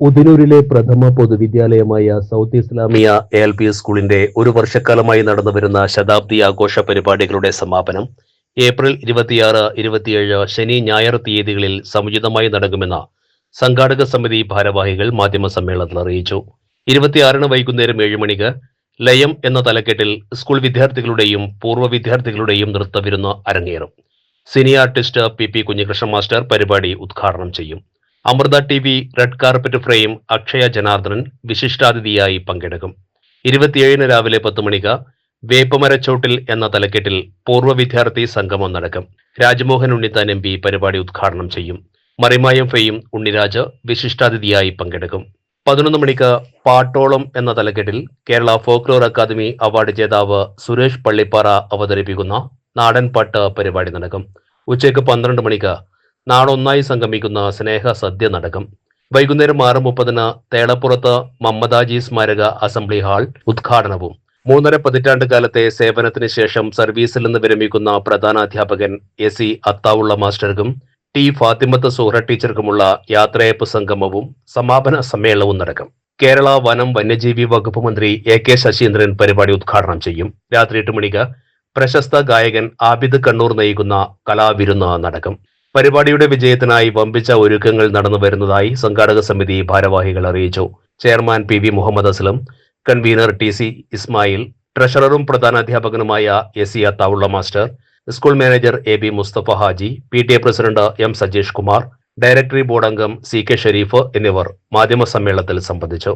ഉദിനൂരിലെ പ്രഥമ പൊതുവിദ്യാലയമായ South Islamia A L P സ്കൂളിന്റെ ഒരു വർഷക്കാലമായി നടന്നുവരുന്ന ശതാബ്ദി ആഘോഷ പരിപാടികളുടെ സമാപനം ഏപ്രിൽ ഇരുപത്തിയാറ് ഇരുപത്തിയേഴ് ശനി ഞായർ തീയതികളിൽ സമുചിതമായി നടക്കുമെന്ന് സംഘാടക സമിതി ഭാരവാഹികൾ മാധ്യമ സമ്മേളനത്തിൽ അറിയിച്ചു. ഇരുപത്തിയാറിന് വൈകുന്നേരം ഏഴ് മണിക്ക് ലയം എന്ന തലക്കെട്ടിൽ സ്കൂൾ വിദ്യാർത്ഥികളുടെയും പൂർവ വിദ്യാർത്ഥികളുടെയും നൃത്തവിരുന്ന് അരങ്ങേറും. Cine artist P P Kunhikrishna master പരിപാടി ഉദ്ഘാടനം ചെയ്യും. Amrita T V red carpet frame Akshaya Janardhanan വിശിഷ്ടാതിഥിയായി പങ്കെടുക്കും. ഇരുപത്തിയേഴിന് രാവിലെ പത്ത് മണിക്ക് വേപ്പമരച്ചോട്ടിൽ എന്ന തലക്കെട്ടിൽ പൂർവ വിദ്യാർത്ഥി സംഗമം നടക്കും. രാജ്മോഹൻ ഉണ്ണിത്താൻ എം പി പരിപാടി ഉദ്ഘാടനം ചെയ്യും. മറിമായം ഫെയും ഉണ്ണിരാജ് വിശിഷ്ടാതിഥിയായി പങ്കെടുക്കും. പതിനൊന്ന് മണിക്ക് പാട്ടോളം എന്ന തലക്കെട്ടിൽ കേരള ഫോക്ലോർ അക്കാദമി അവാർഡ് ജേതാവ് സുരേഷ് പള്ളിപ്പാറ അവതരിപ്പിക്കുന്ന നാടൻപാട്ട് പരിപാടി നടക്കും. ഉച്ചയ്ക്ക് പന്ത്രണ്ട് മണിക്ക് നാടൊന്നായി സംഗമിക്കുന്ന സ്നേഹ സദ്യ നടക്കും വൈകുന്നേരം ആറ് മുപ്പതിന് തേളപ്പുറത്ത് മമ്മദാജി സ്മാരക അസംബ്ലി ഹാൾ ഉദ്ഘാടനവും. മൂന്നര പതിറ്റാണ്ട് കാലത്തെ സേവനത്തിന് ശേഷം സർവീസിൽ നിന്ന് വിരമിക്കുന്ന പ്രധാന അധ്യാപകൻ എസ് സി അത്താവുള്ള മാസ്റ്റർക്കും ടി ഫാത്തിമത്ത് സുഹ്ര ടീച്ചർക്കുമുള്ള യാത്രയപ്പ് സംഗമവും സമാപന സമ്മേളനവും നടക്കും. കേരള വനം വന്യജീവി വകുപ്പ് മന്ത്രി എ കെ ശശീന്ദ്രൻ പരിപാടി ഉദ്ഘാടനം ചെയ്യും. രാത്രി എട്ട് മണിക്ക് പ്രശസ്ത ഗായകൻ ആബിദ് കണ്ണൂർ നയിക്കുന്ന കലാവിരുന്ന് നടക്കും. പരിപാടിയുടെ വിജയത്തിനായി വമ്പിച്ച ഒരുക്കങ്ങൾ നടന്നു വരുന്നതായി സംഘാടക സമിതി ഭാരവാഹികൾ അറിയിച്ചു. Chairman P V Muhammad Aslam convener T C Ismail ട്രഷററും പ്രധാനാധ്യാപകനുമായ S C Athaulla master school manager A B Musthafa Haji P T A president M Sajeesh Kumar directory board അംഗം സി കെ ഷരീഫ് എന്നിവർ മാധ്യമ സമ്മേളനത്തിൽ സംബന്ധിച്ചു.